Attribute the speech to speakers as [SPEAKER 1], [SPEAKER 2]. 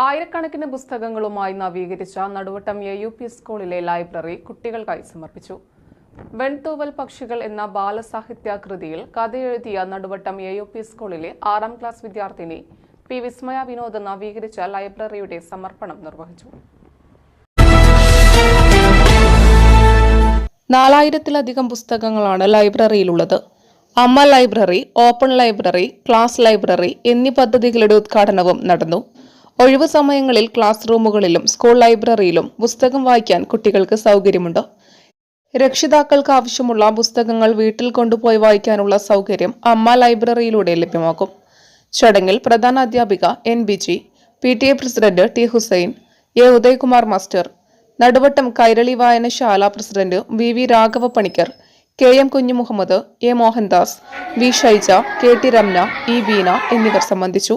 [SPEAKER 1] ആയിരക്കണക്കിന് പുസ്തകങ്ങളുമായി നവീകരിച്ച നടുവട്ടം എ യു പി സ്കൂളിലെ ലൈബ്രറി കുട്ടികൾക്കായി സമർപ്പിച്ചു. വെൺതൂവൽ പക്ഷികൾ എന്ന ബാലസാഹിത്യ കൃതിയിൽ കഥയെഴുതിയ നടുവട്ടം എ യു പി സ്കൂളിലെ ആറാം ക്ലാസ് വിദ്യാർത്ഥിനി പി വിസ്മയ വിനോദ് നവീകരിച്ച ലൈബ്രറിയുടെ സമർപ്പണം നിർവഹിച്ചു. നാലായിരത്തിലധികം പുസ്തകങ്ങളാണ് ലൈബ്രറിയിലുള്ളത്. അമ്മ library open library class library എന്നീ പദ്ധതികളുടെ ഉദ്ഘാടനവും നടന്നു. ഒഴിവു സമയങ്ങളിൽ ക്ലാസ് റൂമുകളിലും സ്കൂൾ ലൈബ്രറിയിലും പുസ്തകം വായിക്കാൻ കുട്ടികൾക്ക് സൗകര്യമുണ്ട്. രക്ഷിതാക്കൾക്ക് ആവശ്യമുള്ള പുസ്തകങ്ങൾ വീട്ടിൽ കൊണ്ടുപോയി വായിക്കാനുള്ള സൗകര്യം അമ്മ ലൈബ്രറിയിലൂടെ ലഭ്യമാക്കും. ചടങ്ങിൽ പ്രധാന അധ്യാപിക N Biji P T A president T Hussain A Udayakumar master Naduvattam Kairali വായനശാല president V V Raghava Panicker K M Kunhimuhammad A Mohandas V Shaija K T Ramna E Beena എന്നിവർ സംബന്ധിച്ചു.